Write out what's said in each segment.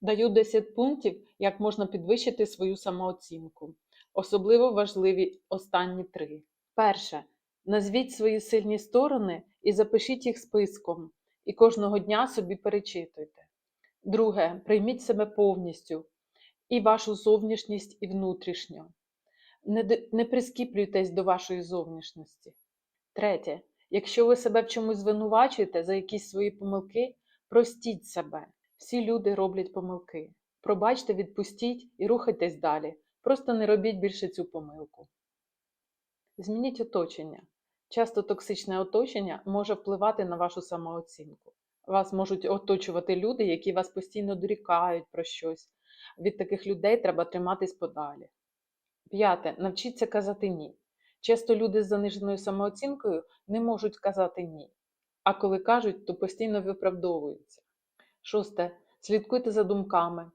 Даю 10 пунктів, як можна підвищити свою самооцінку. Особливо важливі останні три. Перше. Назвіть свої сильні сторони і запишіть їх списком, і кожного дня собі перечитуйте. Друге. Прийміть себе повністю, і вашу зовнішність, і внутрішню. Не, не прискіплюйтесь до вашої зовнішності. Третє. Якщо ви себе в чомусь звинувачуєте за якісь свої помилки, простіть себе. Всі люди роблять помилки. Пробачте, відпустіть і рухайтесь далі. Просто не робіть більше цю помилку. Змініть оточення. Часто токсичне оточення може впливати на вашу самооцінку. Вас можуть оточувати люди, які вас постійно дорікають про щось. Від таких людей треба триматись подалі. П'яте. Навчіться казати ні. Часто люди з заниженою самооцінкою не можуть казати ні. А коли кажуть, то постійно виправдовуються. Шосте. Слідкуйте за думками.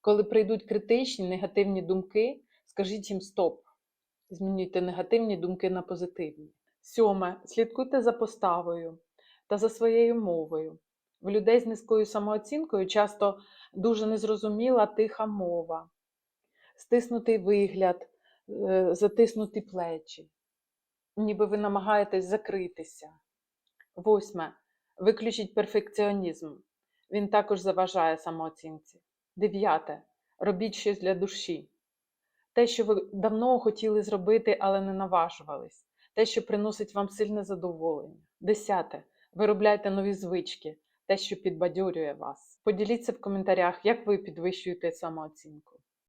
Коли прийдуть критичні, негативні думки, скажіть їм стоп. Змінюйте негативні думки на позитивні. Сьоме. Слідкуйте за поставою та за своєю мовою. В людей з низькою самооцінкою часто дуже незрозуміла тиха мова, стиснутий вигляд, е, затиснуті плечі, ніби ви намагаєтесь закритися. Восьме. Виключіть перфекціонізм. Він також заважає самооцінці. Дев'яте. Робіть щось для душі. Те, що ви давно хотіли зробити, але не наважувались. Те, що приносить вам сильне задоволення. Десяте. Виробляйте нові звички, те, що підбадьорює вас. Поділіться в коментарях, як ви підвищуєте самооцінку.